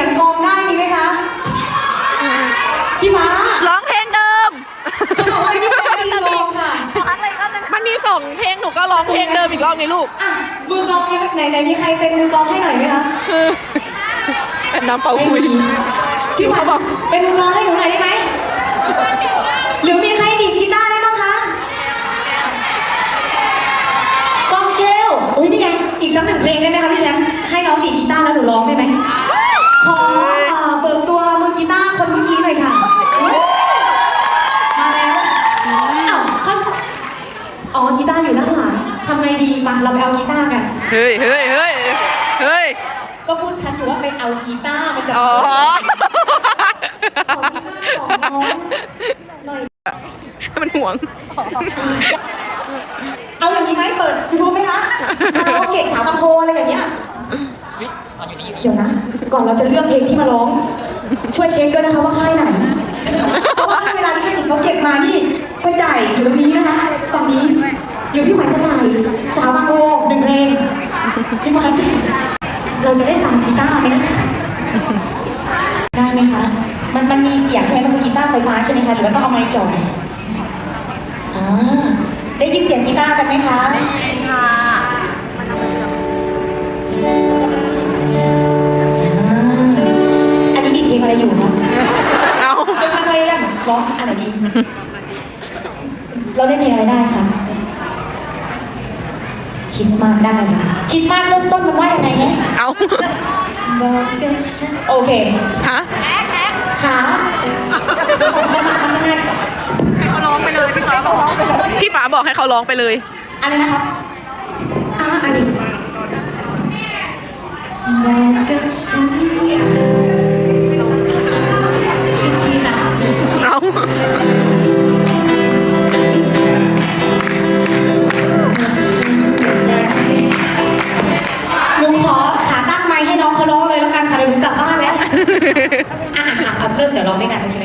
สียงกลองได้มีไหมคะพี่ฟ้าร้องเพลงเดิมเขาบอกว่าพี่ฟ้ามีกลองค่ะมันมีสองเพลงหนูก็ร้องเพลงเดิมอีกรอบนี้ลูกอะมือกลองไหนไหนมีใครเป็นมือกลองให้หน่อยไหมคะเป็นน้ำเป่าคุยพี่ฟ้าบอกเป็นมือกลองให้หนูหน่อยได้ไหมหรือมีใครดีดกีตาร์ได้บ้างคะกลองเกลอุ้ยนี่ไงอีกสักหนึ่งเพลงได้ไหมคะพี่แชมป์ให้น้องดีดกีตาร์แล้วหนูร้องได้ไหม ขออ่าเบิกตัวมือกีตาร์คนเมื่อกี้หน่อยค่ะ มาแล้วอ้าวเขาอ๋อกีตาร์อยู่ด้านหลังทำไงดีมาเราไปเอากีตาร์กัน เฮ้ยเฮ้ยเฮ้ยเฮ้ยก็พูดชัดอยู่ว่าไปเอากีตาร์มาจากอ๋อ ขอกีตาร์ของน้องหน่อย มันห่วง เอาอย่างนี้ไหมเปิดยูทูบไหมคะคาราโอเกะสาวบางโพอะไรอย่างเงี้ย เดี๋ยวนะ ก่อนเราจะเลือกเพลงที่มาร้อง ช่วยเช็คด้วยนะคะว่าค่ายไหนเพราะว่าเวลาที่สิทธิ์เขาเก็บมานี่ก็จ่ายอยู่ตรงนี้นะคะฝั่งนี้เดี๋ยวพี่ขวัญจะจ่ายสาวบางโพหนึ่งเพลงพี่ขวัญจะเราจะได้ฟังกีตาร์ไหมนะได้ไหมคะ มันมันมีเสียงแค่มันคือกีตาร์ไฟฟ้าใช่ไหมคะหรือว่าต้องเอาไม้จ่อยอ่าได้ยินเสียงกีตาร์กันไหมคะได้ยินค่ะ ร้องอันไหนดีเราเล่นเพลงอะไรได้คะคิดมากได้ค่ะคิดมากเริ่มต้นมันว่ายังไงฮะเอาโอเคฮะขาให้เขาร้องไปเลยพี่ฟ้าบอกพี่ฟ้าบอกให้เขาร้องไปเลยอะไรนะครับ อะอ่เริ่มเดี๋ยวเราไม่กันโอเค